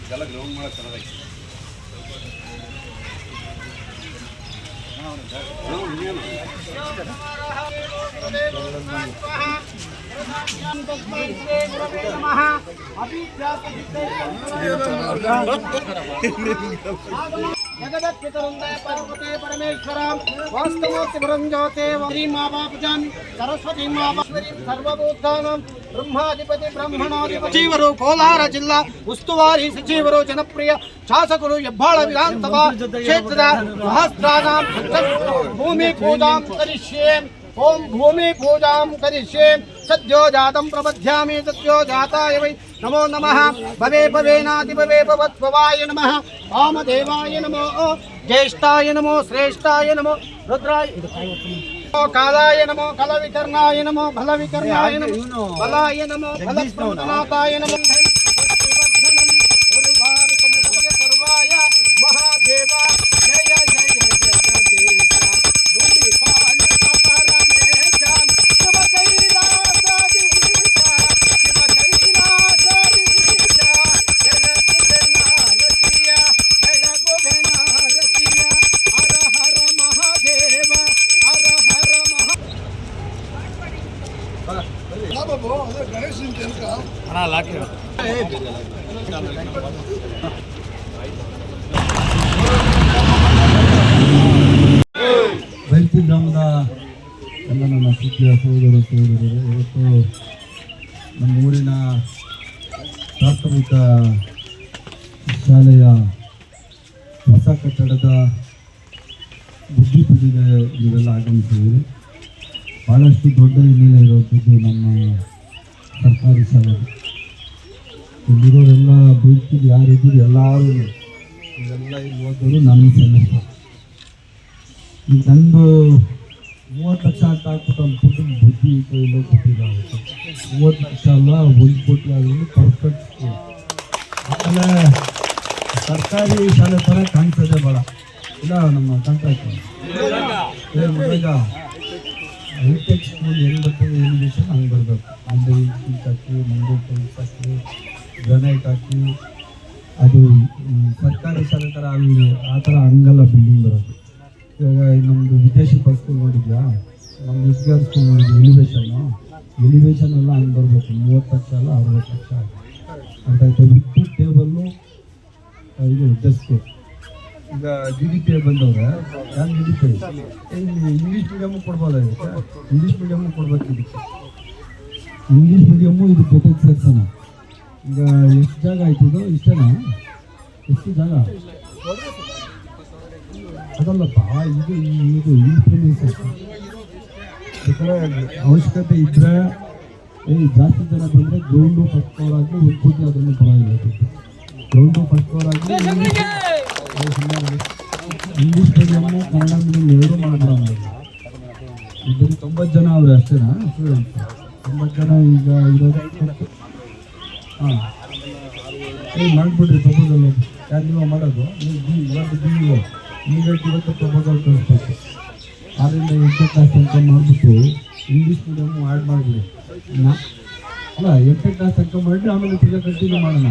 ಇದೆಲ್ಲ ಗ್ರೌಂಡ್ ಮಾಡೋಕೆ ಚೆನ್ನಾಗೈತೆ ब्रह्माधिपति कोलार जिला उस्तुारी सचिव जनप्रिय शासक हब्बा विधानसभा क्षेत्र सहस्रा पूजा ओम भूमि पूजा करें सद्यो जात प्रबध्यामी जाताय नमो नम। भवे भवेनाति भवे भवत्वाय नम। वामदेवाय ज्येष्ठा नमो श्रेष्ठा नमो। रुद्राय కాదాయ నమో కల వికర్ణాయ నమో బల వికర్ణాయ నమో బల ప్రముఖనాథాయ ಬೈತಿ ಗ್ರಾಮದ ಎಲ್ಲ ನನ್ನ ಸುದ್ದಿಯ ಸಹೋದರ ಸಹೋದರರು ಇವತ್ತು ನಮ್ಮ ಊರಿನ ಪ್ರಾಥಮಿಕ ಶಾಲೆಯ ಹೊಸ ಕಟ್ಟಡದ ಬುದ್ಧಿ ಪೂಜೆಗೆ ನೀವೆಲ್ಲ ಆಗಮಿಸಿದ್ದೀರಿ. ಭಾಳಷ್ಟು ದೊಡ್ಡ ಹಿನ್ನೆಲೆ ಇರುವಂಥದ್ದು ನಮ್ಮ ಸರ್ಕಾರಿ ಶಾಲೆ. ಇಲ್ಲಿರೋರೆಲ್ಲ ಬೀಳ್ತಿದ್ದು ಯಾರಿದ್ದೀರಿ ಎಲ್ಲರೂ ಇವೆಲ್ಲ ಇಲ್ಲಿ ಓದೋರು ನಾನು ಸಲ್ಲಿಸ್ತಾರೆ ಈಗ ನಂದು ಮೂವತ್ತು ಲಕ್ಷ ಅಂತ ಹಾಕ್ಬಿಟ್ಟು ಬುದ್ಧಿ ಕೈಲೋ ಕೊಟ್ಟಿದ್ದಾರೆ. ಮೂವತ್ತು ಲಕ್ಷ ಅಲ್ಲ, ಒಂದು ಕೋಟಿ ಆಗಲಿ ಪರ್ಫೆಕ್ಟ್ ಆಮೇಲೆ ಸರ್ಕಾರಿ ಶಾಲೆ ಥರ ಕಾಣ್ತದೆ ಬೇಡ ಇಲ್ಲ, ನಮ್ಮ ಕಾಂಟ್ರಾಕ್ಟ್ ಈಗ ಹೈಟೆಕ್ ಸ್ಕೂಲ್ ಏನು ಬರ್ತದೆ ಬರಬೇಕು. ಗ್ರನೈಟ್ ಹಾಕಿ ಅದು ಸರ್ಕಾರಿ ಶಾಲೆ ಆ ಥರ ಹಂಗಲ್ಲ ಬಿಲ್ಡಿಂಗ್ ಬರೋದು ನಮ್ಮದು ವಿದೇಶಿ ಸ್ಕೂಲ್ ನಮ್ಮ ವಿದ್ಯಾರ್ ಸ್ಕೂಲ್ ಹಂಗೆ ಬರಬೇಕು ಮೂವತ್ತು ಲಕ್ಷ ಅಲ್ಲ ಅರವತ್ತು ಲಕ್ಷ. ಅಂತ ವಿತ್ತು ಟೇಬಲ್ಲು ಇದು ಡೆಸ್ಕು ಈಗ ಡಿ ಡಿ ಪಿ ಬಂದವ್ರೆ, ನಾನು D D P English medium ಕೊಡ್ಬೋದ ಇದಕ್ಕೆ? ಇಂಗ್ಲೀಷ್ ಮೀಡಿಯಮ್ಮು ಕೊಡ್ಬೇಕು ಇದಕ್ಕೆ. ಇಂಗ್ಲೀಷ್ ಮೀಡಿಯಮ್ಮು ಇದು ಜೊತೆಗೆ ಸೇರ್ಸೋಣ ಈಗ ಎಷ್ಟು ಜಾಗ ಆಯ್ತು ಇದು? ಇಷ್ಟನಾ? ಎಷ್ಟು ಜಾಗ? ಅದಲ್ಲಪ್ಪ ಇದು ಇದು ಇಂಗ್ಲೀಷ್ ಅವಶ್ಯಕತೆ ಇದ್ದರೆ ಏ, ಜಾಸ್ತಿ ಜನ ಬಂದರೆ ಗ್ರೌಂಡು ಫಸ್ಟ್ ಫ್ಲೋರ್ ಆಗಲಿ ಕೋಟಿ ಅದನ್ನು ಪರವಾಗಿಲ್ಲ. ಗ್ರೌಂಡು ಫಸ್ಟ್ ಫ್ಲೋರ್ ಆಗಲಿ ಇಂಗ್ಲೀಷ್ ಮೀಡಿಯಮ್ಮು ಕನ್ನಡ ಮೀಡಿಯಮ್ ಎರಡೂ ಮಾಡೋಣ ಇಬ್ಬರು ತೊಂಬತ್ತು ಜನ ಆದರೆ ಅಷ್ಟೇನಾ ಸ್ಟೂಡೆಂಟ್ಸ್ ತೊಂಬತ್ತು ಜನ ಈಗ ಇರೋದು ಹಾಂ ಏ ಮಾಡಿಬಿಡ್ರಿ ಪ್ರಪೋಸಲ್ ಯಾರು ನೀವು ಮಾಡೋದು ನೀವು ಬಿ ಇವತ್ತು ಬಿ ಇಒ ಇಮಿಡಿಯೇಟ್ ಇವತ್ತು ಪ್ರಪೋಸಲ್ ಕಳಿಸ್ಬೇಕು ಆರಿಂದ ಎಂಟನೇ ಕ್ಲಾಸ್ ತನಕ ಮಾಡಿಬಿಟ್ಟು ಇಂಗ್ಲೀಷ್ ಮೀಡಿಯಮ್ಮು ಆ್ಯಡ್ ಮಾಡಿಬಿಡಿ ಅಲ್ಲ, ಎಂಟನೇ ಕ್ಲಾಸ್ ತನಕ ಮಾಡಿರಿ ಆಮೇಲೆ ತಿರ್ಗಾ ಕಂಟಿನ್ಯೂ ಮಾಡೋಣ.